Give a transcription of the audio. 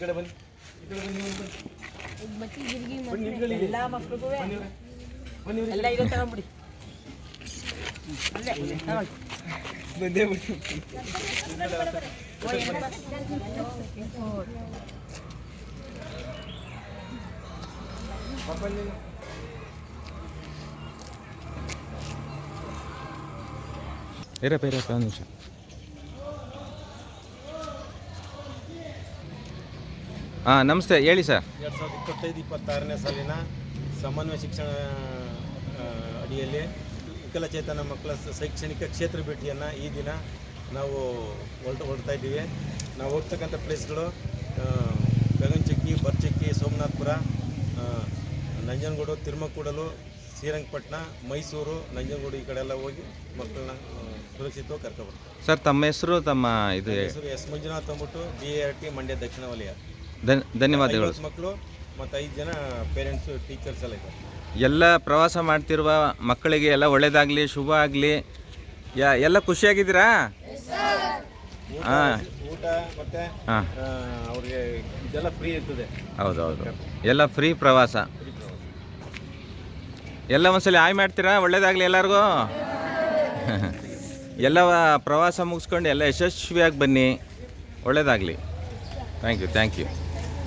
ಕಡೆ ಬನ್ನಿ ನೀವು ಬನ್ನಿ ಬನ್ನಿ ನಿಂತ್ಕೊಳ್ಳಿ ಇಲ್ಲಿ. ಎಲ್ಲ ಮಕ್ಳಿಗೂ ಬನ್ನಿ ಇವ್ರೆ. ಬನ್ನಿ ಇವ್ರೆ. ಎಲ್ಲ ಇದೆ ತಗೊಂಬಿಡಿ ಅಲ್ಲೇ ತಗೊಳ್ಳಿ. ಬಂದೇ ಬಿಡಿ ಪಾಪ ನೀನು ಇರಪ್ಪ ಇರಪ್ಪ ಒಂದು ನಿಮಿಷ ಹಾಂ ನಮಸ್ತೆ ಹೇಳಿ ಸರ್. ಎರಡು ಸಾವಿರದ ಇಪ್ಪತ್ತೈದು ಇಪ್ಪತ್ತಾರನೇ ಸಾಲಿನ ಸಮನ್ವಯ ಶಿಕ್ಷಣ ಅಡಿಯಲ್ಲಿ ವಿಕಲಚೇತನ ಮಕ್ಕಳ ಶೈಕ್ಷಣಿಕ ಕ್ಷೇತ್ರ ಭೇಟಿಯನ್ನು ಈ ದಿನ ನಾವು ಹೊರಟು ಹೊರಡ್ತಾ ಇದ್ದೀವಿ. ನಾವು ಹೋಗ್ತಕ್ಕಂಥ ಪ್ಲೇಸ್ಗಳು ಗಗನಚಕ್ಕಿ ಬರ್ಚಕ್ಕಿ ಸೋಮನಾಥ್ಪುರ ನಂಜನಗೂಡು ತಿರುಮಕೂಡಲು ಶ್ರೀರಂಗಪಟ್ಟಣ ಮೈಸೂರು ನಂಜನಗೂಡು ಈ ಕಡೆ ಎಲ್ಲ ಹೋಗಿ ಮಕ್ಕಳನ್ನ ಸುರಕ್ಷಿತವಾಗಿ ಕರ್ಕೊಬರ್ತೀವಿ ಸರ್ ತಮ್ಮ ಹೆಸರು ತಮ್ಮ ಇದು ಹೆಸರು ಎಸ್ ಮಂಜುನಾಥ್ ಅಂದ್ಬಿಟ್ಟು B A R T Mandya ದಕ್ಷಿಣ ವಲಯ. ಧನ್ ಧನ್ಯವಾದಗಳು. ಮಕ್ಕಳು ಮತ್ತು ಐದು ಜನ ಪೇರೆಂಟ್ಸು ಟೀಚರ್ಸ್ ಎಲ್ಲ ಇದ್ದಾರೆ. ಎಲ್ಲ ಪ್ರವಾಸ ಮಾಡ್ತಿರುವ ಮಕ್ಕಳಿಗೆ ಎಲ್ಲ ಒಳ್ಳೇದಾಗಲಿ ಶುಭ ಆಗಲಿ. ಯಾ ಎಲ್ಲ ಖುಷಿಯಾಗಿದ್ದೀರಾ? ಹಾಂ. ಊಟ ಮತ್ತೆ ಹಾಂ. ಅವ್ರಿಗೆ ಇದೆಲ್ಲ ಫ್ರೀ ಇರ್ತದೆ. ಹೌದೌದು. ಎಲ್ಲ ಫ್ರೀ ಪ್ರವಾಸ. ಎಲ್ಲ ಒಂದ್ಸಲ ಆಯ್ ಮಾಡ್ತೀರಾ? ಒಳ್ಳೇದಾಗಲಿ ಎಲ್ಲರಿಗೂ? ಎಲ್ಲ ಪ್ರವಾಸ ಮುಗಿಸ್ಕೊಂಡು ಎಲ್ಲ ಯಶಸ್ವಿಯಾಗಿ ಬನ್ನಿ. ಒಳ್ಳೇದಾಗಲಿ. Thank you thank you